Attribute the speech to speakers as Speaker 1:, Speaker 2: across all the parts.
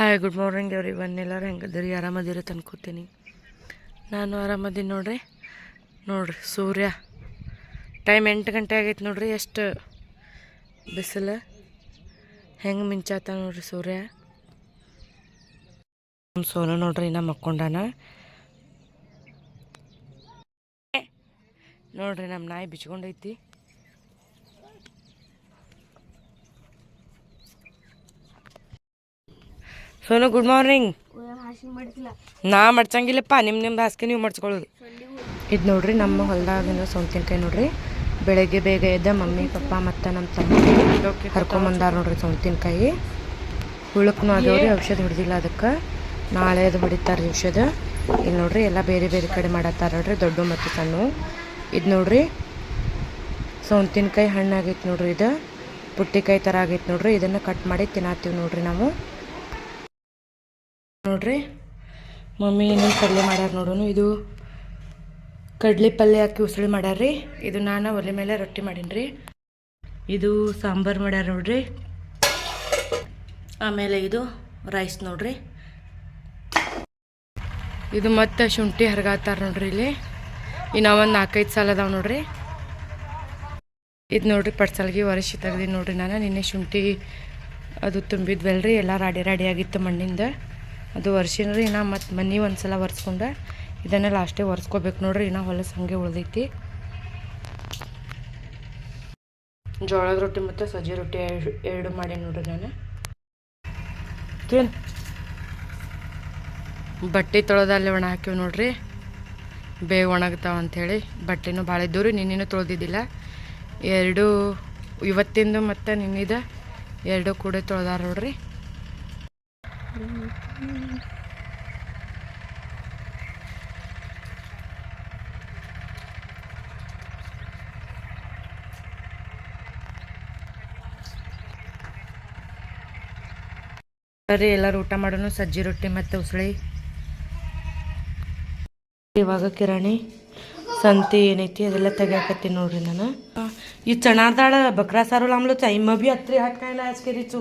Speaker 1: Hi good morning everyone ಎಲ್ಲರೂ ಹೆಂಗದಿರಿ ತಂದ್ಕೋತೀನಿ ಅನ್ಕೋತೀನಿ ನಾನು ಆರಾಮದಿನ ನೋಡ್ರಿ. ನೋಡ್ರಿ, ಸೂರ್ಯ. ಟೈಮ್ ಎಂಟು ಗಂಟೆ ಆಗೈತೆ ನೋಡ್ರಿ, ಎಷ್ಟು ಬಿಸಿಲು. ಹೆಂಗೆ ಮಿಂಚಾತ ನೋಡ್ರಿ ಸೂರ್ಯ? ನಮ್ಮ ಸೋನು ನೋಡ್ರಿ ಇನ್ನ ಮಕ್ಕೊಂಡಾನ ನೋಡ್ರಿ, ನಮ್ಮ ನಾಯಿ ಬಿಚ್ಕೊಂಡೈತಿ. ಸೋನು ಗುಡ್ ಮಾರ್ನಿಂಗ್ ನಾ ಮಡ್ಚಂಗಿಲ್ಲಪ್ಪ ನಿಮ್ಮ ನಿಮ್ದು ಹಾಸಿಗೆ ನೀವು ಮಡ್ಚ್ಕೊಳ್ಳೋದು ಇದು ನೋಡ್ರಿ ನಮ್ಮ ಹೊಲ್ದಾಗಿನ ಸೌಂತಿನಕಾಯಿ ನೋಡ್ರಿ. ಬೆಳಗ್ಗೆ ಬೇಗ ಎದ್ದ ಮಮ್ಮಿ ಪಪ್ಪ ಮತ್ತು ನಮ್ಮ ತಮ್ಮ ಹರ್ಕೊಂಬಂದಾರ ನೋಡ್ರಿ ಸೌಂತಿನಕಾಯಿ ಹುಳಕ್ನು ಆಗ್ಯಾವ್ರಿ ಔಷಧ ಹೊಡೆದಿಲ್ಲ ಅದಕ್ಕೆ. ನಾಳೆ ಅದು ಹೊಡಿತಾರೆ ಔಷಧ ಇಲ್ಲಿ ನೋಡ್ರಿ ಎಲ್ಲ ಬೇರೆ ಬೇರೆ ಕಡೆ ಮಾಡತ್ತಾರ ನೋಡ್ರಿ ದೊಡ್ಡ ಮತ್ತು ಸಣ್ಣ. ಇದು ನೋಡ್ರಿ ಸೌಂತಿನಕಾಯಿ ಹಣ್ಣಾಗೈತೆ ನೋಡ್ರಿ ಇದು. ಪುಟ್ಟಿಕಾಯಿ ಥರ ಆಗೈತೆ ನೋಡ್ರಿ ಇದನ್ನು ಕಟ್ ಮಾಡಿ ತಿನ್ನತ್ತೀವಿ ನೋಡ್ರಿ ನಾವು. ನೋಡ್ರಿ. ಮಮ್ಮಿ ಏನೇನು ಪಲ್ಯ ಮಾಡ್ಯಾರ ನೋಡೋನು. ಇದು ಕಡ್ಲೆ ಪಲ್ಯ ಹಾಕಿ ಉಸಳಿ ಮಾಡ್ಯಾರ್ರಿ. ಇದು ನಾನು ಒಲೆ ಮೇಲೆ ರೊಟ್ಟಿ ಮಾಡೀನಿ ರೀ ಇದು ಸಾಂಬಾರು ಮಾಡ್ಯಾರ ನೋಡ್ರಿ. ಆಮೇಲೆ ಇದು ರೈಸ್ ನೋಡ್ರಿ. ಇದು ಮತ್ತೆ ಶುಂಠಿ ಹರಗಾತಾರ ನೋಡ್ರಿ ಇಲ್ಲಿ. ಇನ್ನು ಒಂದು ನಾಲ್ಕೈದು ಸಾಲ ಅದಾವ ನೋಡ್ರಿ. ಇದು ನೋಡ್ರಿ ಪಡ್ಸಲ್ಗಿ ಒರೆಸಿ ತೆಗ್ದಿ ನೋಡ್ರಿ ನಾನು. ನಿನ್ನೆ ಶುಂಠಿ ಅದು ತುಂಬಿದ್ವಲ್ರಿ. ಎಲ್ಲ ರಾಡಿ ರಾಡಿ ಆಗಿತ್ತು ಮಣ್ಣಿಂದ. ಅದು ಒರ್ಸಿನ್ರಿ ಇನ್ನು ಮತ್ತು ಮನೆ ಒಂದು ಸಲ ಒರೆಸ್ಕೊಂಡೆ. ಇದನ್ನೇ ಲಾಸ್ಟೇ ಒರೆಸ್ಕೋಬೇಕು ನೋಡ್ರಿ, ಇನ್ನು ಹೊಲಸು ಹಂಗೆ ಉಳ್ದೈತಿ. ಜೋಳದ ರೊಟ್ಟಿ ಮತ್ತು ಸಜ್ಜೆ ರೊಟ್ಟಿ ಎರಡು ಮಾಡಿ ನೋಡ್ರಿ ನಾನು. ಬಟ್ಟೆ ತೊಳೆದ ಅಲ್ಲಿ ಒಣ ಹಾಕಿವಿ ನೋಡ್ರಿ. ಬೇಗ ಒಣಗ್ತಾವ ಅಂಥೇಳಿ ಬಟ್ಟೆನೂ ಭಾಳ ಇದ್ದವು ರೀ, ನಿನ್ನೇನು ತೊಳೆದಿದ್ದಿಲ್ಲ. ಎರಡು, ಇವತ್ತಿಂದು ಮತ್ತು ನಿನ್ನಿದ ಎರಡು ಕೂಡ ತೊಳೆದಾರ ನೋಡ್ರಿ. ಬರೀ ಎಲ್ಲ ಊಟ ಮಾಡೋಣ ಸಜ್ಜಿ ರೊಟ್ಟಿ ಮತ್ತು ಉಸಳಿ ಇವಾಗ ಕಿರಾಣಿ ಸಂತಿ ಏನೈತಿ ಅದೆಲ್ಲ ತೆಗಿಯಾಕತ್ತೀನಿ ನೋಡ್ರಿ ನಾನು ಈ ಚಣಾರ್ದಾಳ ಬಕ್ರಾ ಸಾರು ಲಾಮ್ಲು ಚೈಮ ಬಿ ಹತ್ರಿ ಹಾಕ್ಕಾಯಿಲ್ಲ ಹಚ್ಕಿರಿ ಚು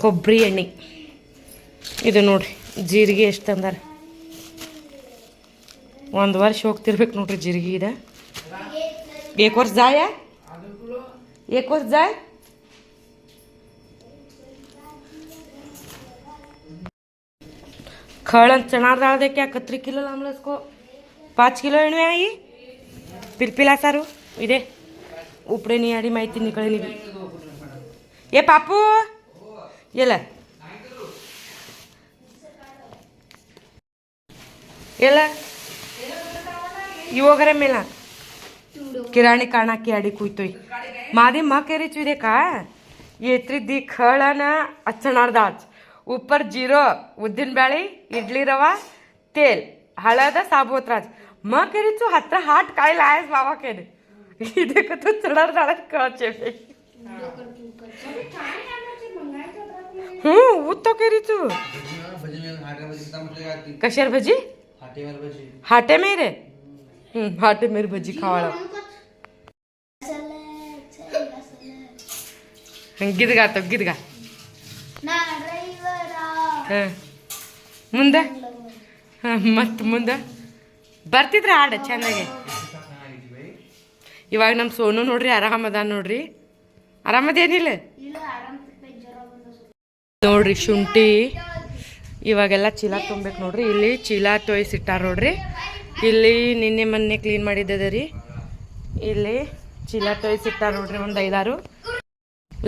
Speaker 1: ಕೊಬ್ಬರಿ ಎಣ್ಣೆ. ಇದು ನೋಡಿರಿ, ಜೀರಿಗೆ ಎಷ್ಟು ತಂದಾರೆ ಒಂದು ವರ್ಷ ಹೋಗ್ತಿರ್ಬೇಕು ನೋಡ್ರಿ ಜೀರಿಗೆ ಇದು. ಏಕ್ ವರ್ಷ ಜಾಯ? ಏಕ್ ವರ್ಷ ಜಾಯ್? ಖಳಂತ ಅಂತ ದಾಳ ದೇಕೆ ಕತ್ರಿ ಕಿಲೋ ಆಮ್ಲಸ್ಕೋ ಪಾಚ್ ಕಿಲೋ ಎಣ್ಣೆ ಆಯಿ? ಪಿರ್ಪಿಲ ಸಾರು, ಇದೆ. ನೀ ಆಡಿ ಮಾಹಿತಿ ನಿಕಳೇನಿ. ಏ ಪಾಪು! येला येला ಇವಾಗರೆ ಮೇಲ ಕಿರಾಣಿ ಕಾಣಾಕಿ ಅಡಿ ಕುಯ್ತೋಯ್ ಮಾದಿ ಮ केरीच ಇದೆ का येत्री दी खळण अचणारदाच उपर जिरो उद्दिन ब्याळी इडली रवा तेल हळद साबोत्राज म केरीचू हत्र हाट काय लायस बाबा केले ಹ್ಞೂ ಊದ್ತಾವ್ ಕರೀತು ಕಶ್ಯಾರ ಬಜ್ಜಿ? ಹಾಟೆ ಮೇರೆ? ಹ್ಞೂ, ಹಾಟೆ ಮೇರೆ ಬಜ್ಜಿ ಖಾವಾಳ ಗಿದ್ಗ ಆತವ ಗಿದ್ಗ ಹಾಂ. ಮುಂದೆ? ಹಾಂ, ಮತ್ತು ಮುಂದೆ? ಬರ್ತಿದ್ರೆ ಹಾಡ ಚೆನ್ನಾಗಿ. ಇವಾಗ ನಮ್ಮ ಸೋನು ನೋಡ್ರಿ ಆರಾಮದ ನೋಡ್ರಿ. ಆರಾಮದೇನಿಲ್ಲ? ನೋಡ್ರಿ ಶುಂಠಿ. ಇವಾಗೆಲ್ಲ ಚೀಲ ತುಂಬಬೇಕು ನೋಡ್ರಿ. ಇಲ್ಲಿ ಚೀಲ ತೊಯ್ಸಿಟ್ಟಾರ ನೋಡ್ರಿ. ಇಲ್ಲಿ ನಿನ್ನೆ ಮೊನ್ನೆ ಕ್ಲೀನ್ ಮಾಡಿದ್ದದ ರೀ. ಇಲ್ಲಿ ಚೀಲ ತೊಯ್ಸಿಟ್ಟಾರ ನೋಡ್ರಿ ಒಂದು ಐದಾರು.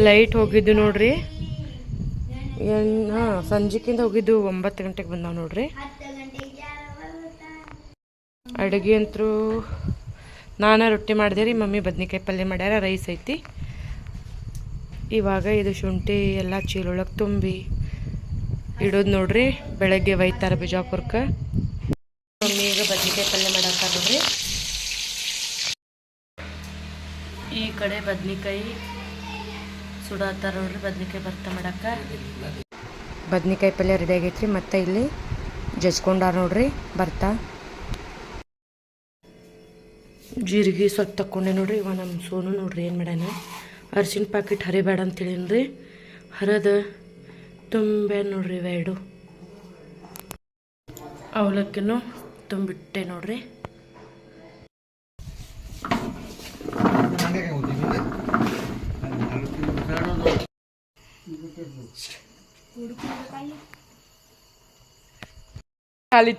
Speaker 1: ಲೈಟ್ ಹೋಗಿದ್ದು ನೋಡ್ರಿ. ಹಾಂ, ಸಂಜೆಕಿಂದ ಹೋಗಿದ್ದು ಒಂಬತ್ತು ಗಂಟೆಗೆ ಬಂದಾವ ನೋಡ್ರಿ. ಅಡುಗೆ ಅಂತೂ ನಾನು ರೊಟ್ಟಿ ಮಾಡಿದೆ ರೀ. ಮಮ್ಮಿ ಬದ್ನಿಕಾಯಿ ಪಲ್ಯ ಮಾಡ್ಯಾರ, ರೈಸ್ ಐತಿ. ಇವಾಗ ಇದು ಶುಂಠಿ ಎಲ್ಲ ಚೀಲೊಳಗೆ ತುಂಬಿ ಇಡೋದು ನೋಡ್ರಿ. ಬೆಳಗ್ಗೆ ಒಯ್ತಾರೆ ಬಿಜಾಪುರಕ್ಕೆ ಮಮ್ಮಿ ಈಗ ಬದ್ನಿಕಾಯಿ ಪಲ್ಯ ಮಾಡಾಕ ನೋಡ್ರಿ ಈ ಕಡೆ ಬದ್ನಿಕಾಯಿ ಸುಡತ್ತಾರ ನೋಡ್ರಿ. ಬದ್ನಿಕಾಯಿ ಭರ್ತ ಮಾಡಕ್ಕೆ ಬದ್ನಿಕಾಯಿ ಪಲ್ಯ ರೆಡಿ ಆಗೈತ್ರಿ. ಮತ್ತೆ ಇಲ್ಲಿ ಜಜ್ಕೊಂಡಾರ ನೋಡ್ರಿ. ಬರ್ತಾ ಜೀರಿಗೆ ಸ್ವಲ್ಪ ತಕ್ಕೊಂಡೆ ನೋಡ್ರಿ. ಇವಾಗ ನಮ್ಮ ಸೋನು ನೋಡ್ರಿ ಏನು ಮಾಡ್ಯಾನ. ಅರ್ಶಿನ ಪ್ಯಾಕೆಟ್ ಹರಿಬೇಡ ಅಂತೇಳಿ ರೀ ಹರದ ತುಂಬೆ ನೋಡ್ರಿ ವೈಡು ಅವಲಕ್ಕಿನು ತುಂಬಿಟ್ಟೆ ನೋಡ್ರಿ. खाली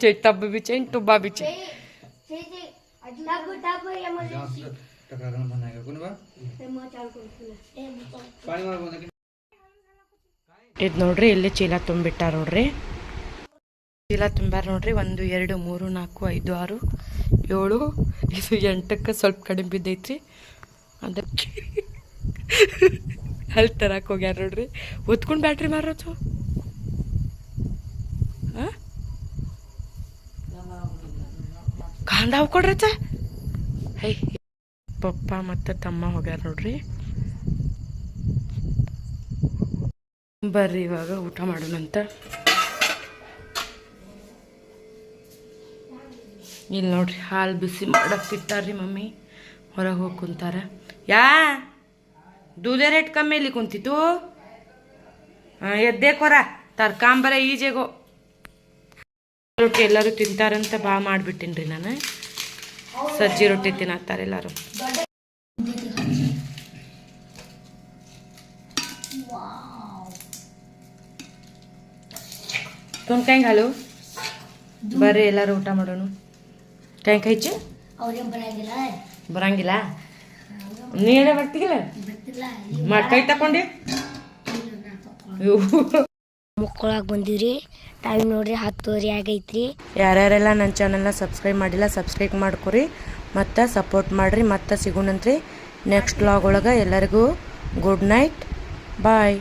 Speaker 1: ಪಾನಿ ಮಾಡ್ಬೋದು ಇದು ನೋಡ್ರಿ, ಇಲ್ಲಿ ಚೀಲ ತುಂಬಿಟ್ಟಾರ ನೋಡ್ರಿ. ಚೀಲ ತುಂಬಾರ ನೋಡ್ರಿ, ಒಂದು, ಎರಡು, ಮೂರು, ನಾಲ್ಕು, ಐದು, ಆರು, ಏಳು, ಇದು ಎಂಟಕ್ಕೆ ಸ್ವಲ್ಪ ಕಡಿಮೆ ಬಿದ್ದೈತ್ರಿ. ಅದಕ್ಕೆ ಅಲ್ಲಿ ತರಕ್ಕೆ ಹೋಗ್ಯಾರ ನೋಡ್ರಿ. ಉತ್ಕೊಂಡು ಬ್ಯಾಟ್ರಿ ಮಾರೋದು. ಕಾಂದ ಹಾಕೊಡ್ರತ್ತ ಹೈ. ಪಪ್ಪ ಮತ್ತು ತಮ್ಮ ಹೋಗ್ಯಾರ ನೋಡ್ರಿ. ಬರ್ರಿ ಇವಾಗ ಊಟ ಮಾಡೋಣಂತ ಇಲ್ಲಿ ನೋಡ್ರಿ ಹಾಲು ಬಿಸಿ ಮಾಡಕ್ಕೆ ಮಮ್ಮಿ. ಹೊರಗೆ ಹೋಗಿ ಕುಂತಾರ. ಯಾ? ದೂದೆ ರೇಟ್ ಕಮ್ಮಿ ಇಲ್ಲಿ ಕುಂತಿತ್ತು? ಎದ್ದೇ ಕೊರ. ತರ್ಕಾಂಬರ ಈಜೆಗೋ. ರೊಟ್ಟಿ ಎಲ್ಲರೂ ತಿಂತಾರಂತ ಬಾ ಮಾಡಿಬಿಟ್ಟಿನ್ರಿ ನಾನು. ಸಜ್ಜಿ ರೊಟ್ಟಿ ತಿನ್ನತ್ತಾರೆ ಎಲ್ಲರೂ. ತೊಂದ್ ಕೈ ಹಾಲು ಬರ್ರಿ ಎಲ್ಲರೂ ಊಟ ಮಾಡೋಣ. ಕೈ
Speaker 2: ಅವ್ರಿಗೆ
Speaker 1: ಬರಂಗಿಲ್ಲ. ನೀನೇ ಬರ್ತಿಗಿಲ್ಲ
Speaker 2: ಬರ್ತಿಲ್ಲ?
Speaker 1: ಮಾಡಿ ಕೈ ತಕೊಂಡಿ
Speaker 2: ಮುಕ್ಕೊಳಕ್ ಬಂದಿವ್ರಿ. ಟೈಮ್ ನೋಡ್ರಿ ಹತ್ತುವರೆ ಆಗೈತ್ರಿ.
Speaker 1: ಯಾರ್ಯಾರೆಲ್ಲ ನನ್ನ ಚಾನಲ್ನ ಸಬ್ಸ್ಕ್ರೈಬ್ ಮಾಡಿಲ್ಲ ಸಬ್ಸ್ಕ್ರೈಬ್ ಮಾಡ್ಕೊರಿ. ಮತ್ತು ಸಪೋರ್ಟ್ ಮಾಡಿರಿ, ಮತ್ತೆ ಸಿಗೋಣಂತ್ರಿ ನೆಕ್ಸ್ಟ್ ವ್ಲಾಗ್ ಒಳಗೆ ಎಲ್ಲರಿಗೂ ಗುಡ್ ನೈಟ್ ಬಾಯ್